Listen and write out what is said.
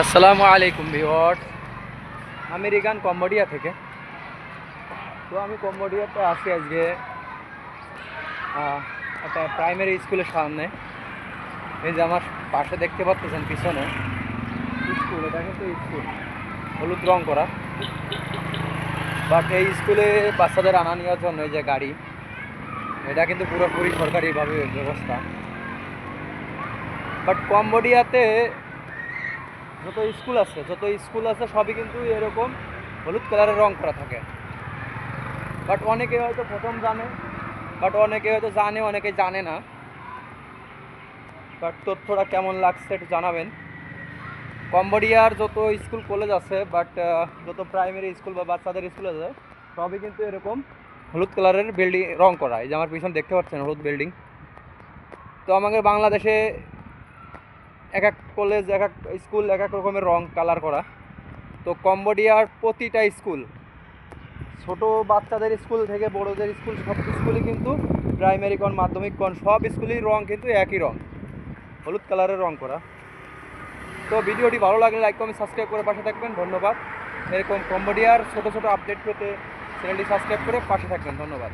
আসসালামু আলাইকুম viewers American Cambodia থেকে। তো আমি কম্বোডিয়াতে আছি আজকে একটা প্রাইমারি স্কুলের সামনে। এই যে আমার পাশে দেখতে পাচ্ছেন পিছনে। স্কুল, এটা কিন্তু স্কুল। হলুদ রং করা। বাট এই স্কুলে বাচ্চাদের আনা নেওয়ার জন্য যে গাড়ি, এটা কিন্তু পুরোপুরি সরকারিভাবে ব্যবস্থা। বাট কম্বোডিয়াতে যত স্কুল আছে, যত স্কুল আছে সবই কিন্তু এরকম হলুদ কালারের রং করা থাকে। বাট অনেকে হয়তো প্রথম জানে বাট অনেকে হয়তো জানে, অনেকে জানে না। বাট তথ্যটা কেমন লাগছে একটু জানাবেন। কম্বোডিয়ার যত স্কুল কলেজ আছে বাট যত প্রাইমারি স্কুল বা বাচ্চাদের স্কুল আছে, সবই কিন্তু এরকম হলুদ কালারের বিল্ডিং রং করা। এই যে আমার পিছনে দেখতে পাচ্ছেন হলুদ বিল্ডিং তো আমাদের বাংলাদেশে এক এক কলেজ এক এক স্কুল এক এক রকমের রং কালার করা। তো কম্বোডিয়ার প্রতিটা স্কুল ছোট বাচ্চাদের স্কুল থেকে বড়দের স্কুল সব স্কুলই কিন্তু প্রাইমারি কোন মাধ্যমিক কোন সব স্কুলেই রং কিন্তু একই রং, হলুদ কালারের রং করা। তো ভিডিওটি ভালো লাগলে লাইক কমেন্ট সাবস্ক্রাইব করে পাশে থাকবেন, ধন্যবাদ। এরকম কম্বোডিয়ার ছোট ছোট আপডেট পেতে চ্যানেলটি সাবস্ক্রাইব করে পাশে থাকবেন, ধন্যবাদ।